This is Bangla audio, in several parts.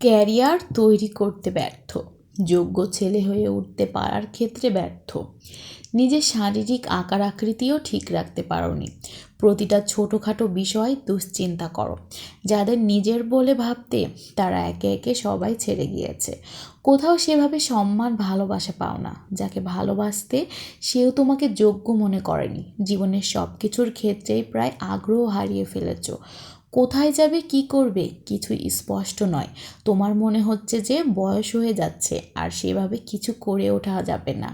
ক্যারিয়ার তৈরি করতে ব্যর্থ, যোগ্য ছেলে হয়ে উঠতে পারার ক্ষেত্রে ব্যর্থ। নিজের শারীরিক আকার আকৃতিও ঠিক রাখতে পারোনি। প্রতিটা ছোটোখাটো বিষয় দুশ্চিন্তা করো। যাদের নিজের বলে ভাবতে তারা একে একে সবাই ছেড়ে গিয়েছে। কোথাও সেভাবে সম্মান, ভালোবাসা পাও না। যাকে ভালোবাসতে সেও তোমাকে যোগ্য মনে করেনি। জীবনের সব কিছুর ক্ষেত্রেই প্রায় আগ্রহ হারিয়ে ফেলেছ। কোথায় যাবে, কি করবে কিছু স্পষ্ট নয়। তোমার মনে হচ্ছে যে বয়স হয়ে যাচ্ছে, আর সেভাবে কিছু করে ওঠা যাবে না।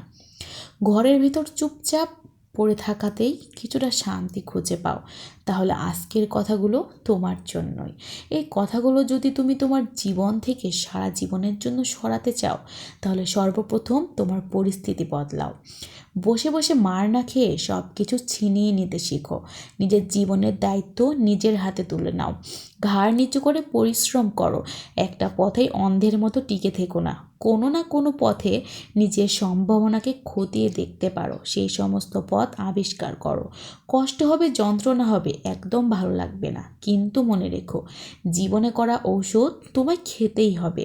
ঘরের ভিতর চুপচাপ পড়ে থাকাতেই কিছুটা শান্তি খুঁজে পাও। তাহলে আজকের কথাগুলো তোমার জন্যই। এই কথাগুলো যদি তুমি তোমার জীবন থেকে সারা জীবনের জন্য সরাতে চাও, তাহলে সর্বপ্রথম তোমার পরিস্থিতি বদলাও। বসে বসে মার না খেয়ে সব কিছু ছিনিয়ে নিতে শিখো। নিজের জীবনের দায়িত্ব নিজের হাতে তুলে নাও। ঘাড় নিচু করে পরিশ্রম করো। একটা পথেই অন্ধের মতো টিকে থেকো না। কোনো না কোনো পথে নিজের সম্ভাবনাকে খতিয়ে দেখতে পারো। সেই সমস্ত পথ আবিষ্কার করো। কষ্ট হবে, যন্ত্রণা হবে, একদম ভালো লাগবে না। কিন্তু মনে রেখো, জীবনে করা ঔষধ তোমায় খেতেই হবে।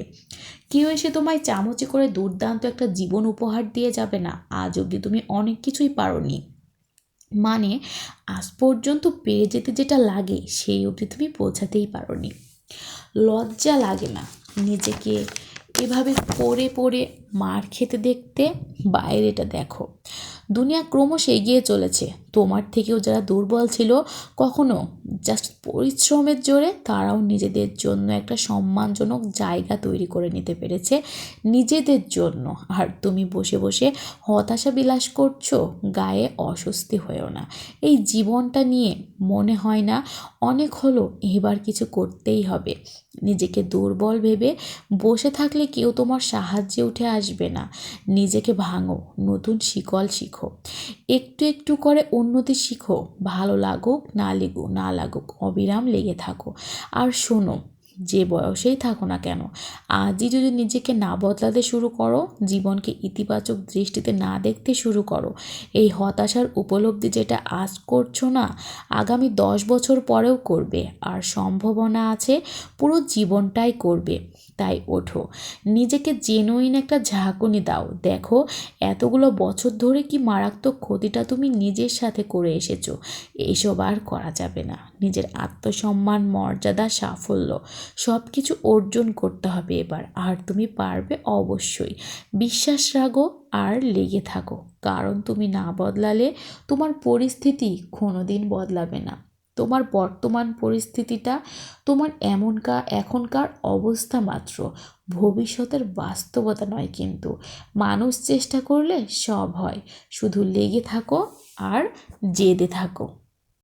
কেউ এসে তোমায় চামচে করে দুর্দান্ত একটা জীবন উপহার দিয়ে যাবে না। আজ অবধি তুমি অনেক কিছুই পারোনি। মানে আজ পর্যন্ত পেরে যেতে যেটা লাগে, সেই অবধি তুমি পৌঁছাতেই পারো নি লজ্জা লাগে না নিজেকে এভাবে পড়ে পড়ে মার খেতে দেখতে? বাইরেটা দেখো। দুনিয়া ক্রমশ এগিয়ে চলেছে। তোমার থেকেও যারা দুর্বল ছিল, কখনো জাস্ট পরিশ্রমের জোরে তারাও নিজেদের জন্য একটা সম্মানজনক জায়গা তৈরি করে নিতে পেরেছে নিজেদের জন্য। আর তুমি বসে বসে হতাশা বিলাস করছ, গায়ে অস্বস্তি হয়েও না। এই জীবনটা নিয়ে মনে হয় না, অনেক হলো এবার কিছু করতেই হবে। নিজেকে দুর্বল ভেবে বসে থাকলে কেউ তোমার সাহায্যে উঠে আসবে না। নিজেকে ভাঙো, নতুন শিকল শিখো। একটু একটু করে উন্নতি শিখো। ভালো লাগুক, না লেগুক, না লাগুক, অবিরাম লেগে থাকো। আর শোনো যে বয়সেই থাকো না কেন, আজই যদি নিজেকে না বদলাতে শুরু করো, জীবনকে ইতিবাচক দৃষ্টিতে না দেখতে শুরু করো। এই হতাশার উপলব্ধি যেটা আজ করছ না, আগামী দশ বছর পরেও করবে, আর সম্ভাবনা আছে পুরো জীবনটাই করবে। তাই ওঠো, নিজেকে জেনুইন একটা ঝাঁকুনি দাও। দেখো, এতগুলো বছর ধরে কি মারাত্মক ক্ষতিটা তুমি নিজের সাথে করে এসেছ এইসব আর করা যাবে না। নিজের আত্মসম্মান, মর্যাদা, সাফল্য সব কিছু অর্জন করতে হবে এবার। আর তুমি পারবে অবশ্যই। বিশ্বাস রাখো আর লেগে থাকো। কারণ তুমি না বদলালে তোমার পরিস্থিতি কোনো দিন বদলাবে না। তোমার বর্তমান পরিস্থিতিটা তোমার এমনকার এখনকার অবস্থা মাত্র। ভবিষ্যতের বাস্তবতা নয় কিন্তু। মানুষ চেষ্টা করলে সব হয়। শুধু লেগে থাকো আর জেদে থাকো।